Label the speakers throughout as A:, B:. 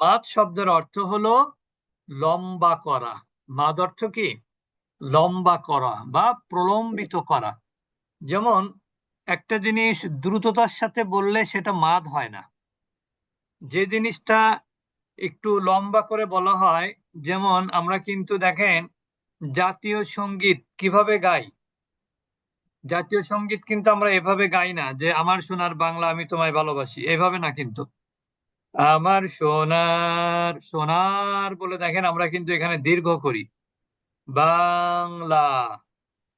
A: মাদ শব্দের অর্থ হলো লম্বা করা। মাদ অর্থ কি? লম্বা করা বা প্রলম্বিত করা। যেমন, একটা জিনিস দ্রুততার সাথে বললে সেটা মাদ হয় না। যে জিনিসটা একটু লম্বা করে বলা হয়, যেমন, আমরা কিন্তু দেখেন, জাতীয় সংগীত কীভাবে গাই? জাতীয় সংগীত কিন্তু আমরা এভাবে গাই না যে, আমার সোনার বাংলা আমি তোমায় ভালোবাসি। এভাবে না কিন্তু। আমার সোনার সোনার বলে দেখেন আমরা কিন্তু এখানে দীর্ঘ করি। বাংলা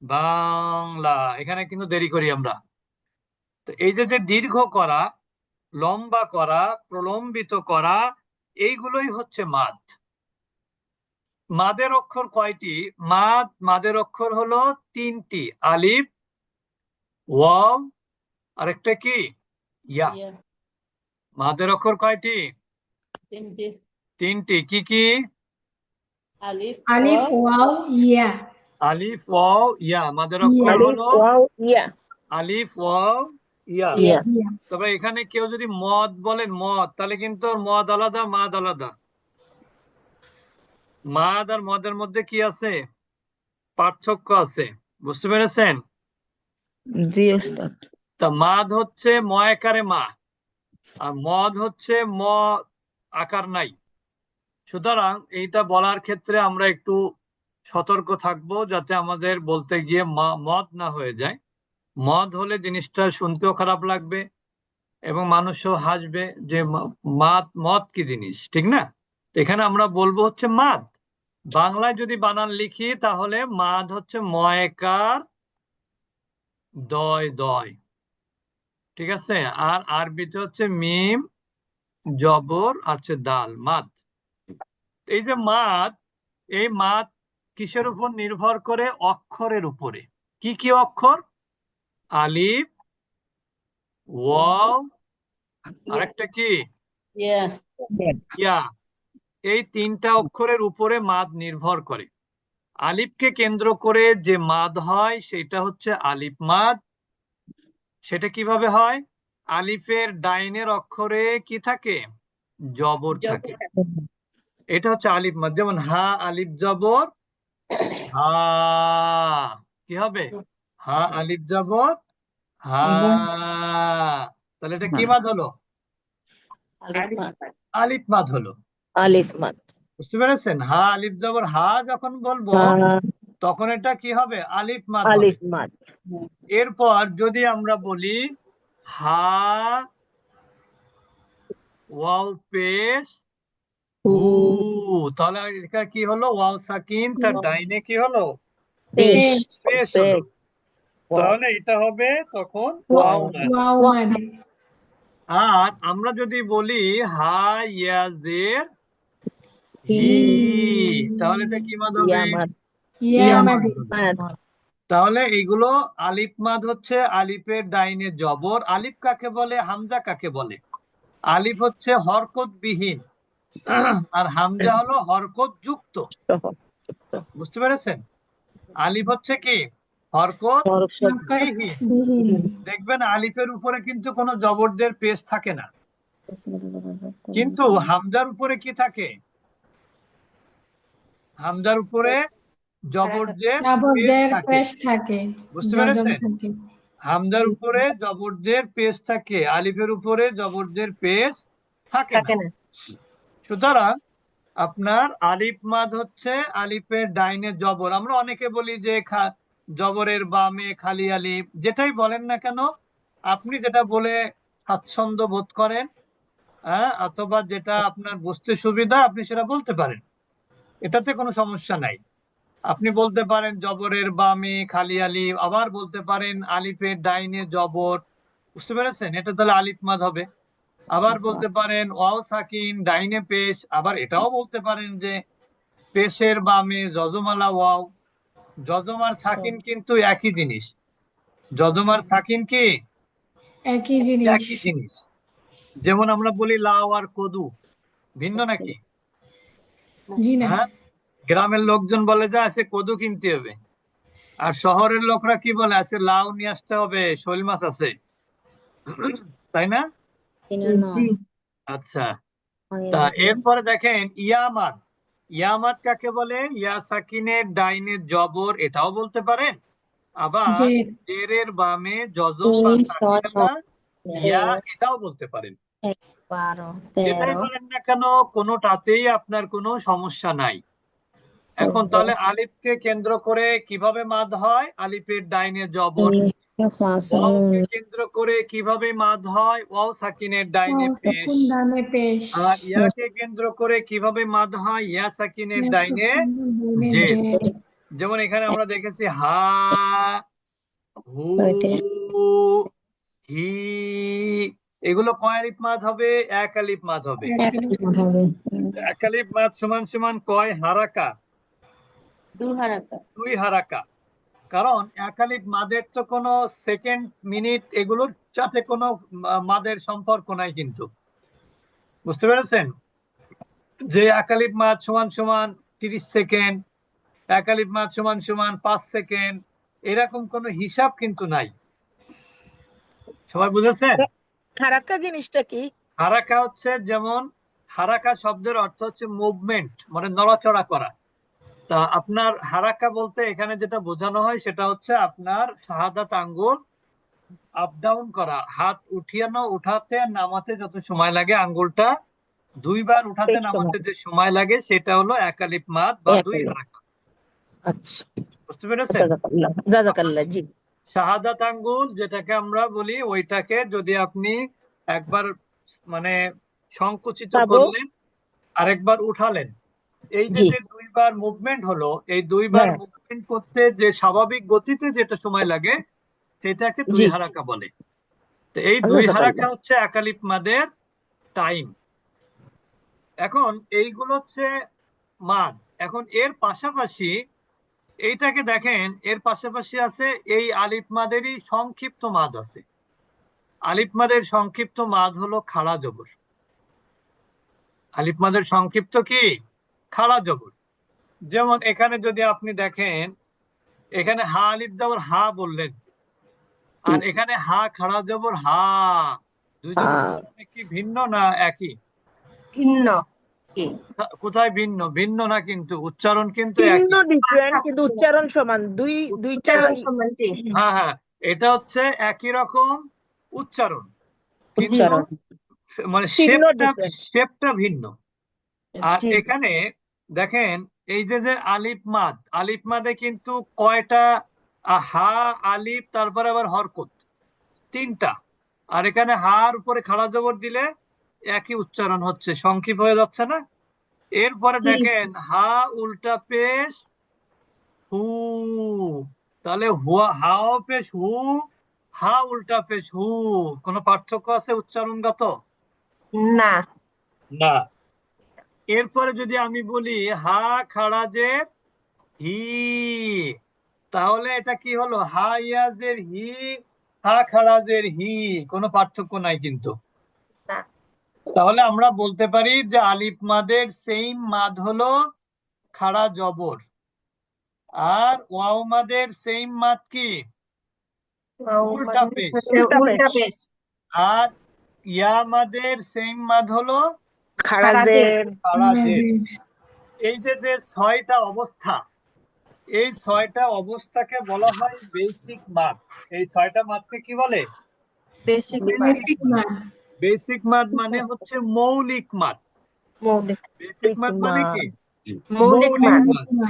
A: বাংলা, এখানে কিন্তু দেরি করি আমরা। তো এই যে যে দীর্ঘ করা, লম্বা করা, প্রলম্বিত করা, এইগুলোই হচ্ছে মাদ। মাদের অক্ষর কয়টি? মাদ, মাদের অক্ষর হলো তিনটি, আলিফ, ওয়াও, আরেকটা কি? ইয়া. মাদের অক্ষর কয়টি?
B: তিনটি।
A: তিনটি। কি কি?
B: আলিফ
C: আলিফ
B: ওয়াও,
C: ইয়া।
A: আলিফ ওয়াও ইয়া। মাদের অক্ষর হলো
D: ইয়া।
A: আলিফ ওয়াও ইয়া। তবে এখানে কেউ যদি মদ বলেন মদ তাহলে কিন্তু মদ আলাদা মাদ আলাদা। মাদ আর মদের মধ্যে কি আছে? পার্থক্য আছে। বুঝতে পেরেছেন?
D: জি ওস্তাদ।
A: তা মাদ হচ্ছে ময়াকারে মা। আর মদ হচ্ছে ম আকার নাই। সুতরাং এইটা বলার ক্ষেত্রে আমরা একটু সতর্ক থাকব যাতে আমাদের বলতে গিয়ে মদ না হয়ে যায়। মদ হলে জিনিসটা শুনতেও খারাপ লাগবে এবং মানুষও হাসবে যে মাদ, মদ কি জিনিস, ঠিক না? এখানে আমরা বলব হচ্ছে মাদ। বাংলায় যদি বানান লিখি তাহলে মাদ হচ্ছে ময়কার দয় দয়। ঠিক আছে? আর আরবিতে হচ্ছে মিম জবর আর হচ্ছে দাল মাদ। এই যে মাদ এই মাদ কিসের উপর নির্ভর করে? অক্ষরের উপরে। কি কি অক্ষর? আলিফ ওয়াও আরেকটা কি?
B: ইয়া
A: ইয়া। এই তিনটা অক্ষরের উপরে মাদ নির্ভর করে। আলিফকে কেন্দ্র করে যে মাদ হয় সেটা হচ্ছে আলিফ মাদ সেটা কীভাবে হয়? আলিফের ডাইনের অক্ষরে কি থাকে? জবর থাকে। এটা হচ্ছে আলিফ মাদ যেমন হা আলিফ জবর হা কি হবে? হা আলিফ জবর হা। তাহলে এটা কি মাদ হলো?
B: আলিফ
A: আলিফ মাদ। হলো।
D: আলিফ মাদ।
A: বুঝতে পেরেছেন? হা আলিফ জবর হা যখন বলব তখন এটা কি হবে? আলিফ মাদ
D: আলিফ মাদ।
A: এরপর যদি আমরা বলি হা ওয়াও পেশ
D: হু।
A: তাহলে এটা কি হলো? ওয়াও সাকিন তার ডাইনে কি হলো?
D: পেশ।
A: পেশ।
D: পেশ
A: তাহলে এটা হবে তখন ওয়াও আর আমরা যদি বলি হা ইয়াজের হি। তাহলে এটা কি মাদ হবে? তাহলে এইগুলো আলিফ মাদ হচ্ছে আলিফের ডাইনে জবর। আলিফ কাকে বলে? হামজা কাকে বলে? আলিফ হচ্ছে হরকত বিহীন আর হামজা হলো হরকত যুক্ত বুঝতে পেরেছেন? আলিফ হচ্ছে কি? হরকত
D: হরকত
A: বিহীন
C: বিহীন
A: দেখবেন আলিফের উপরে কিন্তু কোনো জবরদের পেশ থাকে না। কিন্তু হামজার উপরে কি থাকে? হামজার উপরে জবরদের পেশ
C: জাবরদের
A: থাকে।
C: পেশ থাকে।
A: বুঝতে পেরেছেন? হামজার উপরে জবরদের পেশ থাকে আলিফের উপরে জবরদের পেশ থাকে
D: থাকে
A: না। সুতরাং আপনার আলিফ মাদ হচ্ছে আলিফের ডাইনে জবর। আমরা অনেকে বলি যে খা- জবরের বামে খালি আলিফ। যেটাই বলেন না কেন আপনি যেটা বলে স্বাচ্ছন্দ্য বোধ করেন হ্যাঁ অথবা যেটা আপনার বুঝতে সুবিধা আপনি সেটা বলতে পারেন। এটাতে কোনো সমস্যা নাই। আপনি বলতে পারেন জবরের বামে খালি আলিফ আবার বলতে পারেন আলিফের ডাইনে জবর। বুঝতে পেরেছেন? এটা তাহলে আলিফ মাদ হবে। আবার বলতে পারেন ওয়াও সাকিন ডাইনে পেশ আবার এটাও বলতে পারেন যে পেশের বামে যজমালা ওয়াও। যজম আর সাকিন কিন্তু একই জিনিস। যজম আর সাকিন কি?
C: একই জিনিস
A: একই জিনিস। যেমন আমরা বলি লাউ আর কদু। ভিন্ন নাকি?
C: জি না।
A: হ্যাঁ? গ্রামের লোকজন বলে যে আছে কদু কিনতে হবে। আর শহরের লোকরা কি বলে আছে লাউ নিয়ে আসতে হবে শোল মাছ আছে। তাই না? আচ্ছা। তা এরপরে দেখেন ইয়ামাদ ইয়ামাদ কাকে বলে? ইয়া সাকিনের ডাইনের জবর এটাও বলতে পারেন। আবার
C: জের
A: জেরের বামে জজম বা ইয়া এটাও বলতে পারেন। যেটাই বলেন না কেন কোনোটাতেই আপনার কোনো সমস্যা নাই। এখন তাহলে আলিফকে কেন্দ্র করে কীভাবে মাদ হয়? আলিফের ডাইনে জবর। ওয়াওকে কেন্দ্র করে কীভাবে মাদ হয়? ওয়াও সাকিনের ডাইনে পেশ। আর ইয়াকে কেন্দ্র করে কীভাবে মাদ হয়? ইয়া সাকিনের ডাইনে। জের যেমন এখানে আমরা দেখেছি হা হু হি এগুলো কয় আলিফ মাদ হবে? এক আলিফ মাদ হবে।
C: এক আলিফ
B: হবে।
A: এক আলিফ মাদ সমান সমান কয় হারাকা?
B: দুই হারাকা।
A: কারণ একালিক মাদের তো কোনো সেকেন্ড মিনিট এগুলোর সাথে কোনো মাদের সম্পর্ক নাই কিন্তু। বুঝতে পেরেছেন? যে এক আলিফ মাদ সমান সমান তিরিশ সেকেন্ড এক আলিফ মাদ সমান সমান পাঁচ সেকেন্ড এরকম কোনো হিসাব কিন্তু নাই। সবাই বুঝেছেন?
D: হারাক্কা জিনিসটা কি?
A: হারাকা হচ্ছে যেমন হারাকা শব্দের অর্থ হচ্ছে মুভমেন্ট মানে নড়াচড়া করা। তা আপনার হারাকা বলতে এখানে যেটা বোঝানো হয় সেটা হচ্ছে আপনার শাহাদাত আঙ্গুল আপ ডাউন করা। হাত উঠিয়ানো উঠাতে নামাতে যত সময় লাগে আঙ্গুলটা দুইবার উঠাতে নামাতে যে সময় লাগে সেটা হলো একালিপ মাদ বা দুই। হারাকা
D: আচ্ছা।
A: বুঝতে পেরেছেন?
D: জাজাকাল্লাহ জি।
A: শাহাদাত আঙ্গুল যেটাকে আমরা বলি ওইটাকে যদি আপনি একবার মানে সংকুচিত। করলেন আরেকবার উঠালেন এই যে দুইবার মুভমেন্ট হলো এই দুইবার
D: হ্যাঁ।
A: মুভমেন্ট করতে যে স্বাভাবিক গতিতে যেটা সময় লাগে সেটাকে দুই হারাকা বলে। তো এই দুই হারাকা হচ্ছে একালিপ মাদের টাইম এখন এইগুলো হচ্ছে মাদ। এখন এর পাশাপাশি এইটাকে দেখেন এর পাশাপাশি আছে এই আলিফ মাদেরই সংক্ষিপ্ত মাদ আছে। আলিফ মাদের সংক্ষিপ্ত মাদ হলো খাড়া জবর। আলিফ মাদের সংক্ষিপ্ত কি? জবর। যেমন এখানে যদি আপনি দেখেন এখানে হা আলিফ জবর হা বললেন। আর এখানে হা খাড়া জবর হা। উচ্চারণে কি ভিন্ন না একই?
B: ভিন্ন
A: কোথায় ভিন্ন? ভিন্ন না কিন্তু উচ্চারণ কিন্তু
D: ডিফারেন্ট কিন্তু উচ্চারণ সমান। দুই দুইটা
A: হ্যাঁ হ্যাঁ। এটা হচ্ছে একই রকম উচ্চারণ। মানে শেপটা ভিন্ন। আর এখানে দেখেন এই যে যে আলিফ মাদ আলিফ মাদে কিন্তু কয়টা হা আলিফ তারপরে আবার হরকত তিনটা। আর এখানে হার উপরে খাড়া জবর দিলে একই উচ্চারণ হচ্ছে সংক্ষিপ্ত হয়ে যাচ্ছে না? এরপরে দেখেন হা উল্টা পেশ হু তাহলে হাও পেশ হু হা উল্টা পেশ হু কোনো পার্থক্য আছে উচ্চারণগত?
B: না।
A: না। এরপরে যদি আমি বলি হা যে হি তাহলে এটা কি হলো? হা ইয়াজের হি হা খাড়াজের হি কোনো পার্থক্য নাই কিন্তু। তাহলে আমরা বলতে পারি যে আলিফ মাদের সেইম মাদ হলো খাড়া জবর। আর ওয়াও মাদের সেইম মাদ কি? উল্টা পেশ। আর ইয়া মাদের সেইম মাদ হলো
D: খারাজের
A: এই যে যে ছয়টা অবস্থা এই ছয়টা অবস্থাকে বলা হয় বেসিক মাদ এই ছয়টা মাদকে কি বলে?
C: বেসিক মান
A: বেসিক মাদ মানে হচ্ছে মৌলিক
B: মৌলিক
A: বেসিক মাদ মানে কি?
B: মৌলিক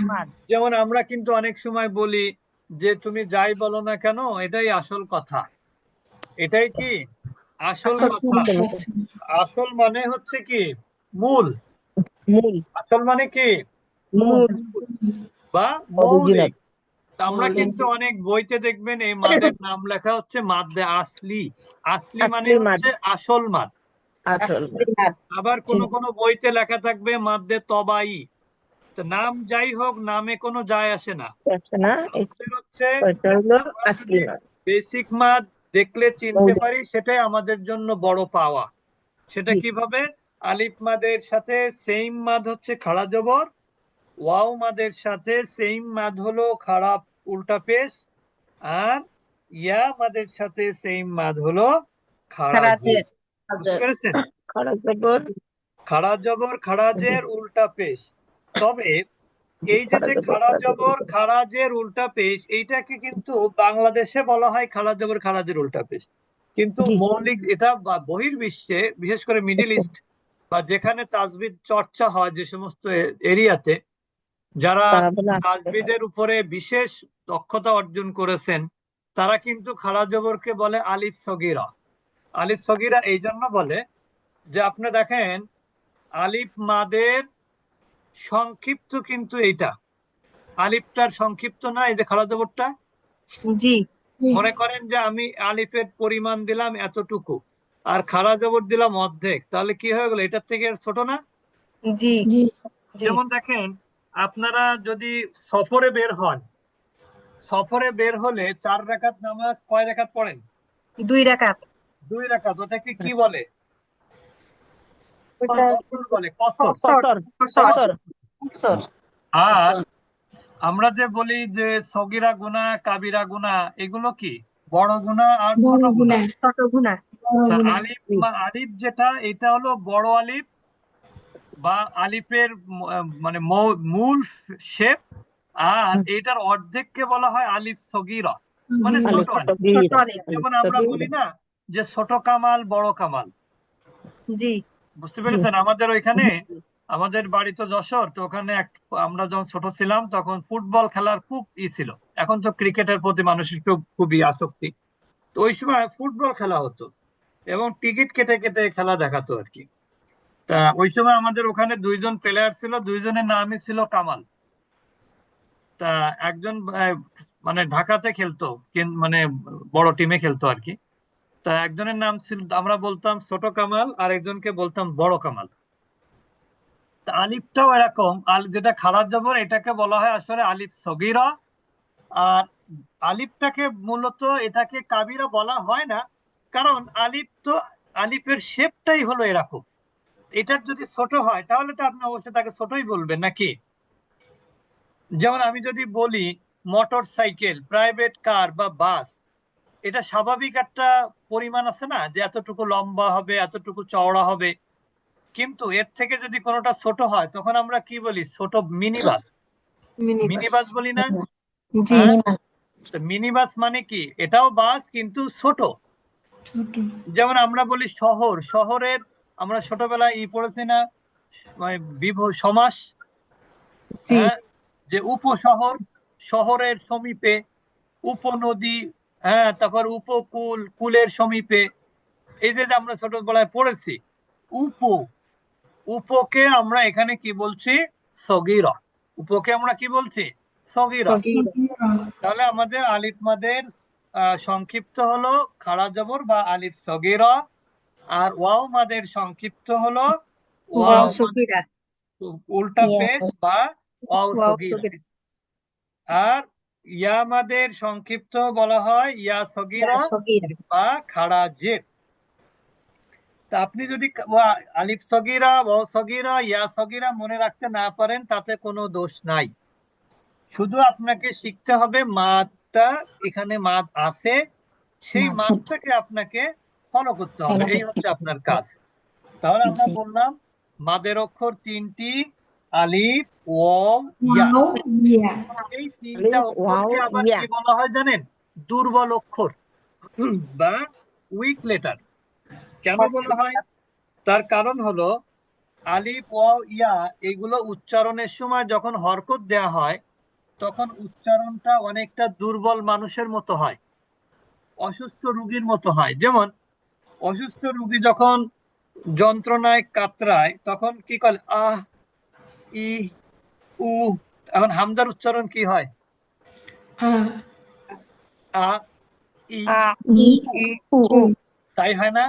B: মাদ।
A: যেমন আমরা কিন্তু অনেক সময় বলি যে তুমি যাই বলো না কেন এটাই আসল কথা। এটাই কি? আসল
B: আসল
A: মানে হচ্ছে কি? মূল।
D: মূল।
A: আসল মানে কি?
D: মূল।
A: বা মৌলিক। আমরা কিন্তু অনেক বইতে দেখবেন এই মাদের নাম লেখা হচ্ছে মাদ্দে আসলি। আসলি মানে হচ্ছে আসল মাদ। আবার কোন কোন বইতে লেখা থাকবে মাদ্দে তবাই। নাম যাই হোক নামে কোনো যায় আসে না। হচ্ছে বেসিক মাদ দেখলে চিনতে পারি সেটাই আমাদের জন্য বড় পাওয়া। সেটা কীভাবে? আলিফ মাদের সাথে সেইম মাদ হচ্ছে খাড়া জবর ওয়াও মাদের সাথে সেইম মাদ হলো খারাপ উল্টা পেশ আর ইয়া মাদের সাথে সেইম মাদ হলো খাড়া
B: খারাজের
A: পেরেছেন?
D: খাড়া জবর
A: খাড়া খাড়াজের উল্টা পেশ। তবে এই যে যে খাড়া জবর খাড়াজের উল্টা পেশ এইটাকে কিন্তু বাংলাদেশে বলা হয় খাড়া জবর খাড়াজের উল্টা পেশ। কিন্তু মৌলিক এটা বা- বহির্বিশ্বে বিশেষ করে মিডিল ইস্ট বা যেখানে তাজবিদ চর্চা হয় যে সমস্ত এরিয়াতে যারা তাজবিদের উপরে বিশেষ দক্ষতা অর্জন করেছেন তারা কিন্তু খাড়া জবরকে বলে আলিফ সগিরা। আলিফ সগিরা এই জন্য বলে যে আপনি দেখেন আলিফ মাদের সংক্ষিপ্ত কিন্তু এইটা। আলিফটার সংক্ষিপ্ত না এই যে খাড়া জবরটা
B: জি।
A: মনে করেন যে আমি আলিফের পরিমাণ দিলাম এতটুকু আর খাড়া জবর দিলাম অর্ধেক তাহলে কি হয়ে গেল? এটার থেকে ছোট না?
B: জি
C: জি।
B: জি।
A: যেমন দেখেন আপনারা যদি সফরে বের হন সফরে বের হলে চার রাকাত নামাজ কয় রাকাত পড়েন?
B: দুই রাকাত।
A: দুই রাকাত ওটাকে কি বলে
B: ওটা
A: কসর বলে কসর
D: কসর কসর কসর
A: আর আমরা যে বলি যে সগিরা গুনাহ কাবিরা গুনাহ এগুলো কি? বড় গুনাহ আর ছোট
C: গুণা
B: ছোট গুণা।
A: তা
C: গুণা।
A: আলিফ বা আলিফ যেটা এটা হলো বড় আলিফ বা আলিফের মানে মৌ- মূল শেপ। আর এটার অর্ধেককে বলা হয় আলিফ সগিরা। মানে ছোট যেমন আমরা বলি না যে ছোট কামাল বড় কামাল।
B: জি।
A: বুঝতে পেরেছেন? আমাদের ওইখানে আমাদের বাড়ি তো যশোর তো ওখানে এক আমরা যখন ছোট ছিলাম তখন ফুটবল খেলার খুব ই ছিল। এখন তো ক্রিকেটের প্রতি মানুষের খুব খুবই আসক্তি। তো ওই সময় ফুটবল খেলা হতো এবং টিকিট কেটে কেটে খেলা দেখাতো আর কি। তা ওই সময় আমাদের ওখানে দুইজন প্লেয়ার ছিল দুইজনের নামই ছিল কামাল। তা একজন মানে ঢাকাতে খেলতো মানে বড় টিমে খেলতো আর কি। তা একজনের নাম ছিল, আমরা বলতাম ছোট কামাল আর একজনকে বলতাম বড় কামাল। তা আলিফটাও এরকম যেটা খারাপ জবর, এটাকে বলা হয় আসলে আলিফ সগীরা। আর আলিফটাকে মূলত এটাকে কাবিরা বলা হয় না, কারণ আলিফ তো আলিফের শেপটাই হলো এরকম। এটার যদি ছোট হয়, তাহলে তো আপনি অবশ্যই তাকে ছোটই বলবেন, নাকি? যেমন আমি যদি বলি মোটর সাইকেল প্রাইভেট কার বা বাস এটা স্বাভাবিক একটা পরিমাণ আছে না যে এতটুকু লম্বা হবে এতটুকু চওড়া হবে। কিন্তু এর থেকে যদি কোনোটা ছোট হয় তখন আমরা কি বলি? ছোট মিনি বাস
B: মিনি
A: বাস বলি না? হ্যাঁ? মিনি বাস মানে কি? এটাও বাস কিন্তু ছোট। যেমন আমরা বলি শহর। শহরের আমরা ছোটবেলায় ই পড়েছি না মানে বিভ সমাস হ্যাঁ? যে উপশহর শহরের সমীপে উপনদী হ্যাঁ তারপর উপকূল কুলের সমীপে এই যে আমরা ছোটবেলায় পড়েছি উপ উপকে আমরা এখানে কি বলছি? সগির। উপকে আমরা কি বলছি? সগীরা। তাহলে আমাদের আলিফ মাদের সংক্ষিপ্ত হলো খাড়া জবর বা আলিফ সগীরা আর ওয়াও মাদের সংক্ষিপ্ত হলো
B: ওয়াও
A: উল্টা। পেশ বা ওয়াও সগীরা। আর ইয়া মাদের সংক্ষিপ্ত বলা হয় ইয়া সগীরা বা খাড়া জের। তা আপনি যদি আলিফ সগীরা ওয়াও সগীরা ইয়া সগীরা মনে রাখতে না পারেন তাতে কোনো দোষ নাই। শুধু আপনাকে শিখতে হবে মাদটা এখানে মাদ আছে সেই
C: মাদ।
A: মাদটাকে আপনাকে ফলো করতে হবে। এই হচ্ছে আপনার কাজ। তাহলে আমরা বললাম মাদের অক্ষর তিনটি আলিফ ওয়াও ইয়া। এই তিনটা অক্ষরকে আবার কি বলা হয় জানেন দুর্বল অক্ষর। বা উইক লেটার কেন বলা হয়? তার কারণ হলো আলিফ ওয়াও ইয়া এগুলো উচ্চারণের সময় যখন হরকত দেয়া হয় তখন উচ্চারণটা অনেকটা দুর্বল মানুষের মতো হয়। অসুস্থ রুগীর মতো হয়। যেমন অসুস্থ রুগী যখন যন্ত্রণায় কাতরায় তখন কি করে? আহ ই উ এখন হামদার উচ্চারণ কি হয়?
C: আ।
A: ই তাই হয় না?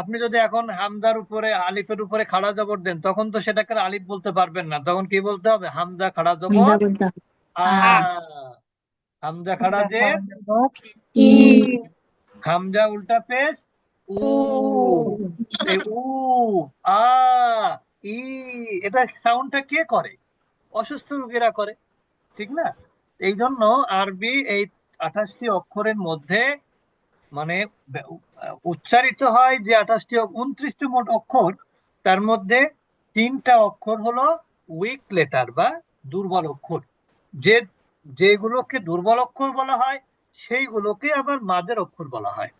A: আপনি যদি এখন হামজার উপরে আলিফের উপরে খাড়া জবর দেন তখন তো সেটাকে আলিফ বলতে পারবেন না। তখন কি বলতে হবে? হামজা খাড়া জবর।
C: হামজা
A: খাড়া যে? হামজা উল্টা পেশ উ। উ আ। ই, এটা সাউন্ডটা কে করে? অসুস্থ রোগীরা করে, ঠিক না? এই জন্য আরবি এই আঠাশটি অক্ষরের মধ্যে মানে উচ্চারিত হয় যে আঠাশটি উনত্রিশটি মোট অক্ষর, তার মধ্যে তিনটা অক্ষর হলো উইক লেটার বা দুর্বল অক্ষর। যে, যেগুলোকে দুর্বল অক্ষর বলা হয়, সেইগুলোকে আবার মাদের অক্ষর বলা হয়।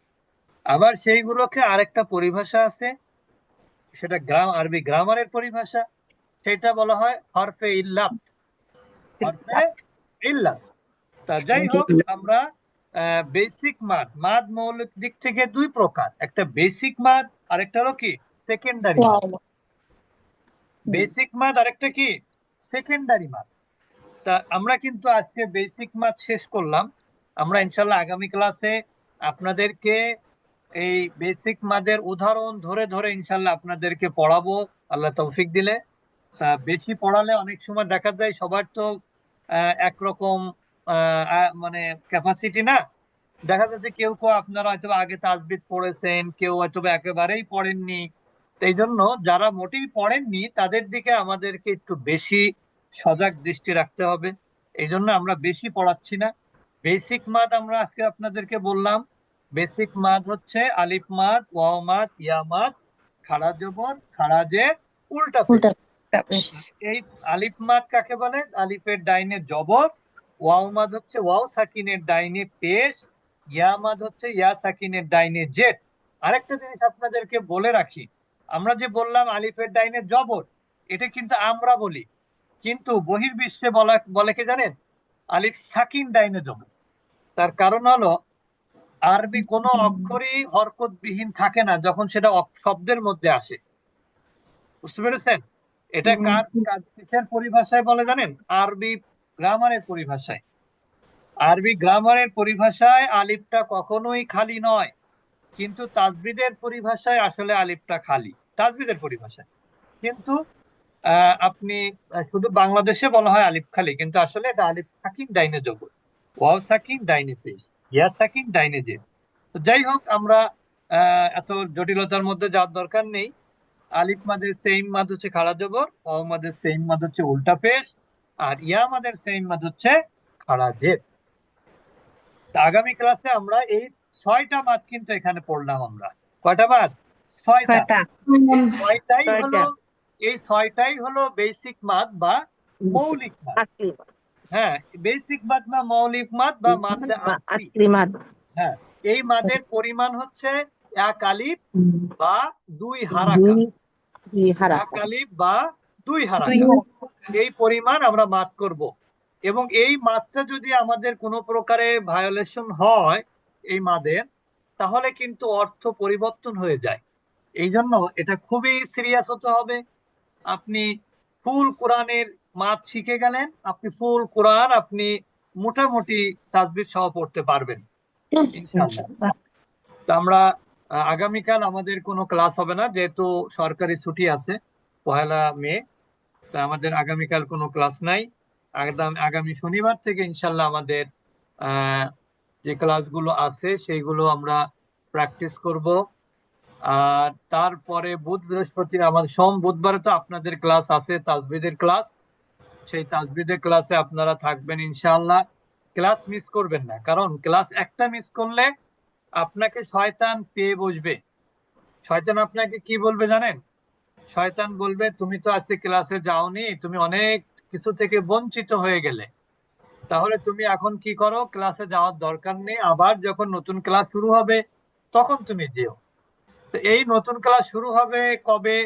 A: আবার সেইগুলোকে আরেকটা পরিভাষা আছে সেটা গ্রাম আরবি গ্রামারের পরিভাষা সেটা বলা হয় হরফে ইল্লাত। হরফে ইল্লাত। তা যাই হোক আমরা বেসিক মাদ মাদ মৌলিক দিক থেকে দুই প্রকার। একটা বেসিক মাদ আরেকটা হলো কি? সেকেন্ডারি বেসিক মাদ আরেকটা কি? সেকেন্ডারি মাদ তা আমরা কিন্তু আজকে বেসিক মাদ শেষ করলাম। আমরা ইনশাল্লাহ আগামী ক্লাসে আপনাদেরকে এই বেসিক মাদের উদাহরণ ধরে ধরে ইনশাল্লাহ আপনাদেরকে পড়াবো। আল্লাহ তৌফিক দিলে। তা বেশি পড়ালে অনেক সময় দেখা যায় সবার তো একরকম মানে ক্যাপাসিটি না। দেখা যাচ্ছে কেউ কেউ আপনারা হয়তো আগে তাজবিদ পড়েছেন, কেউ হয়তো একেবারেই পড়েননি। এই জন্য যারা মোটেই পড়েননি, তাদের দিকে আমাদেরকে একটু বেশি সজাগ দৃষ্টি রাখতে হবে। এই জন্য আমরা বেশি পড়াচ্ছি না। বেসিক মাদ আমরা আজকে আপনাদেরকে বললাম। বেসিক মাদ হচ্ছে আলিফ মাদ ওয়াও মাদ ইয়া মাদ খাড়া জবর খাড়া জের উল্টা পেশ।
D: উল্টা
A: এই আলিফ মাদ কাকে বলে? আলিফের ডাইনে জবর ওয়াও মাদ হচ্ছে ওয়াও সাকিনের ডাইনে পেশ ইয়া মাদ হচ্ছে ইয়া সাকিনের ডাইনে জেট। আরেকটা জিনিস আপনাদেরকে বলে রাখি আমরা যে বললাম আলিফের ডাইনে জবর এটা কিন্তু আমরা বলি। কিন্তু বহির্বিশ্বে বলা বলে কে জানেন? আলিফ সাকিন ডাইনে জবর। তার কারণ হলো আরবি কোনো অক্ষরই হরকতবিহীন থাকে না যখন সেটা শব্দের মধ্যে আসে। বুঝতে পেরেছেন? এটা কার। কিসের পরিভাষায় বলে জানেন? আরবি গ্রামারের পরিভাষায়। আরবি গ্রামারের পরিভাষায় আলিফটা কখনোই খালি নয় কিন্তু তাজবিদের পরিভাষায় আসলে আলিফটা খালি তাজবিদের পরিভাষায়। কিন্তু আহ, আপনি শুধু বাংলাদেশে বলা হয় আলিফ খালি কিন্তু আসলে এটা আলিফ সাকিন ডাইনে জবর ওয়াও সাকিন ডাইনে পেশ। ইয়া সাকিন তো যাই হোক আমরা এত জটিলতার মধ্যে যাওয়ার দরকার নেই। আলিফ মাদের সেইম মাদ হচ্ছে খাড়া জবর মাদের সেইম মাদ হচ্ছে উল্টা পেশ আর ইয়া মাদের সেইম মাদ হচ্ছে খাড়া তা আগামী ক্লাসে আমরা এই ছয়টা মাদ কিন্তু এখানে পড়লাম আমরা। কয়টা মাদ? ছয়টা।
B: ছয়টা।
A: ছয়টাই হলো এই ছয়টাই হলো বেসিক মাদ বা মৌলিক মাদ। হ্যাঁ বেসিক মাদ বা মৌলিক মাদ বা আসলি
D: আকলি মাদ
A: হ্যাঁ এই মাদের পরিমাণ হচ্ছে এক আলিফ বা দুই হারাকা। এক আলিফ বা দুই হারাকা। এই পরিমাণ আমরা মাদ করব। এবং এই মাদটা যদি আমাদের কোনো প্রকারের ভায়োলেশন হয় এই মাদের তাহলে কিন্তু অর্থ পরিবর্তন হয়ে যায়। এই জন্য এটা খুবই সিরিয়াস হতে হবে। আপনি ফুল কোরআনের মাদ শিখে গেলেন, আপনি ফুল কোরআন, আপনি মোটামুটি তাজবির সহ পড়তে পারবেন। তো আমরা আগামীকাল আমাদের কোনো ক্লাস হবে না, যেহেতু সরকারি ছুটি আছে, পহেলা মে, তা আমাদের আগামীকাল কোনো ক্লাস নাই। আগামী শনিবার থেকে ইনশাল্লাহ আমাদের যে ক্লাসগুলো আছে, সেইগুলো আমরা প্র্যাকটিস করব। আর তারপরে বুধ বৃহস্পতি আমাদের সোম বুধবারে তো আপনাদের ক্লাস আছে, তাজবিদের ক্লাস। সেই তাজবিদের ক্লাসে আপনারা থাকবেন ইনশাআল্লাহ। ক্লাস মিস করবেন না, কারণ ক্লাস একটা মিস করলে আপনাকে শয়তান পেয়ে বসবে। শয়তান আপনাকে কি বলবে জানেন? শয়তান বলবে, তুমি তো আজকে ক্লাসে যাওনি, তুমি অনেক কিছু থেকে বঞ্চিত হয়ে গেলে। তাহলে তুমি এখন কি করো? ক্লাসে যাওয়ার দরকার নেই। আবার যখন নতুন ক্লাস শুরু হবে, তখন তুমি যেও। তো এই নতুন ক্লাস শুরু হবে কবে?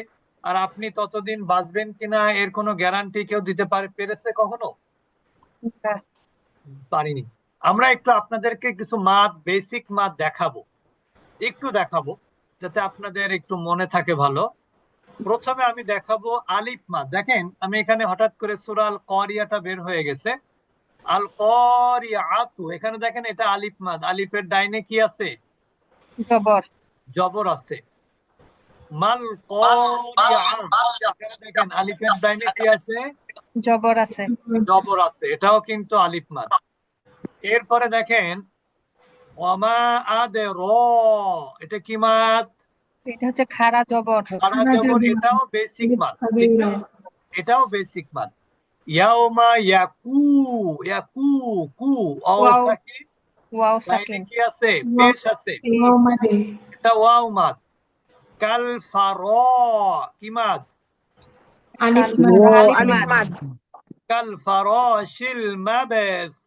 A: আর আপনি ততদিন বাঁচবেন কিনা এর কোনো গ্যারান্টি কেউ দিতে পারে পেরেছে কখনো? পারিনি। আমরা একটু আপনাদেরকে কিছু মাদ বেসিক মাদ দেখাবো। একটু দেখাবো যাতে আপনাদের একটু মনে থাকে ভালো। প্রথমে আমি দেখাবো আলিফ মাদ দেখেন আমি এখানে হঠাৎ করে সুরাল করিয়াটা বের হয়ে গেছে। আল করিয়াতু এখানে দেখেন এটা আলিফ মাদ আলিফের ডাইনে কি আছে?
B: জবর।
A: জবর আছে। মাল দেখেন আলিফের ডাইনে কি আছে?
B: জবর আছে।
A: জবর আছে এটাও কিন্তু আলিফ মাদ এরপরে দেখেন ওয়ামা আদে র এটা কি মাদ
B: এটা হচ্ছে খাড়া জবর।
A: খাড়া জবর। এটাও বেসিক না এটাও বেসিক মাদ ইয়াউমা ইয়াকু ইয়াকু কু
B: ওয়াও।
A: অসাকি
B: ওয়াও সাকিন
A: কি আছে? পেশ আছে।
C: ওয়াও মাদে
A: এটা ওয়াও মাদ কাল ফার কি মাদ?
C: আলিফ
B: কাল-
C: মাদ
A: ফারাশিল মাবসুসু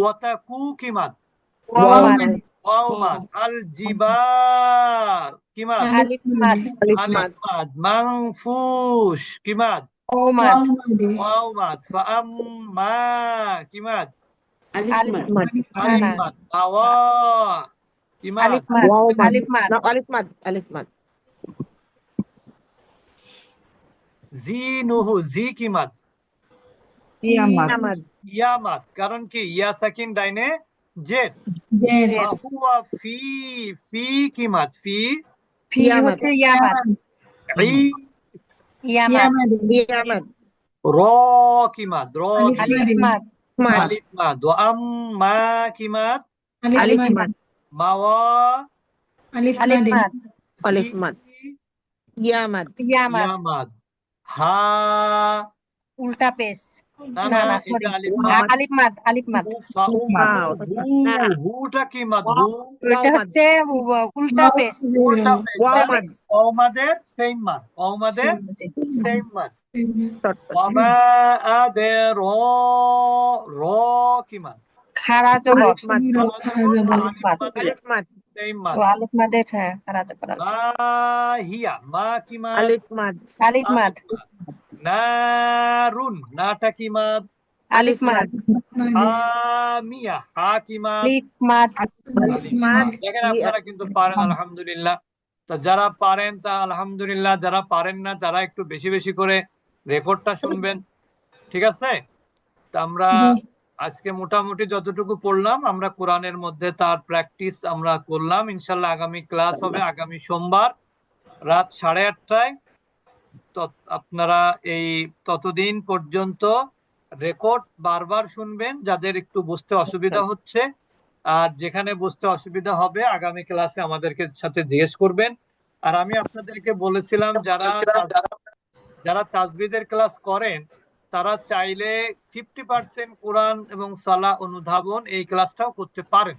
A: ওয়াতাকু কি মাদ?
B: ওয়াও
C: ওয়াও
B: মাদ।
C: মাদ।
A: ওয়াও মাদ। আল জিবাল কি মাদ?
B: আলিফ
A: মানফুশ কি ফাআম্মা কি মাদ?
D: মাদ।
A: আওয়া কি মাদ?
B: আলিফ মাদ
D: ওয়াও মাদ
B: আলিফ মাদ।
D: না আলিফ মাদ আলিফ মাদ।
A: জিনুহু জি কি মাদ?
B: জিয়ামাদ
D: মাদ।
A: ইয়া মাদ কারণ কি? ইয়া সাকিন ডাইনে
C: জের
A: হুয়া ফি ফি কি মাদ? ফি?
B: ফি হচ্ছে ইয়ামাদ
C: ইয়া
B: ইয়ামাদ
C: মাদে।
D: ইয়া মাদ।
A: র কি মাদ? র কি
B: মাদ।
D: মাদ
A: আলিফ মাদ ওয়া আম্মা কি মাদ
C: আলিফ
D: আলিফ
C: মাদ
D: মাদ
A: মাওয়া
C: আলিফ
B: আলিফ
C: মাদে
B: মাদ
D: আলিফ মাদ ইয়া মাদ
B: ইয়ামাদ
A: ইয়া মাদ হা
B: উল্টা পেশ
A: না
B: না
A: না
B: না
A: এটা
B: সরি
A: আলিফ মাদ
B: আলিফ মাদ আলিফ মাদ
A: হু ফা উ
D: মাদ।
A: হু হুটা কি মাদ হু
B: এটা হচ্ছে উ- উল্টা পেশ
A: উল্টা পেশ।
D: ওয়াও মাদ
A: ওমাদের সেম মাদ ওমাদের সেম মাদ
D: শর্ট
A: ওয়ামা আদে র র কি মাদ
B: খারা
D: মাদ
A: আলিফ
D: মাদ
B: তো আলিফ মাদের হ্যাঁ খারা জবর
A: মা হিয়া মা কি মাদ
D: আলিফ মাদ
B: আলিফ মাদ
A: নারুন নাটা কি মাদ
B: আলিফ মাদ
A: হামিয়া হা কি মাদ
B: আলিফ মাদ
A: দেখেন আপনারা কিন্তু পারেন আলহামদুলিল্লাহ তা যারা পারেন তা আলহামদুলিল্লাহ যারা পারেন না তারা একটু বেশি বেশি করে রেকর্ডটা শুনবেন। ঠিক আছে? তা আমরা আজকে মোটামুটি যতটুকু পড়লাম আমরা কোরআনের মধ্যে তার প্র্যাকটিস আমরা করলাম। ইনশাল্লাহ আগামী ক্লাস হবে আগামী সোমবার রাত সাড়ে আটটায়। আপনারা এই ততদিন পর্যন্ত রেকর্ড বারবার শুনবেন যাদের একটু বুঝতে অসুবিধা হচ্ছে। আর যেখানে বুঝতে অসুবিধা হবে আগামী ক্লাসে আমাদেরকে সাথে জিজ্ঞেস করবেন। আর আমি আপনাদেরকে বলেছিলাম যারা যারা তাজবিদের ক্লাস করেন, তারা চাইলে ফিফটি পার্সেন্ট কোরআন এবং সালা অনুধাবন এই ক্লাসটাও করতে পারেন।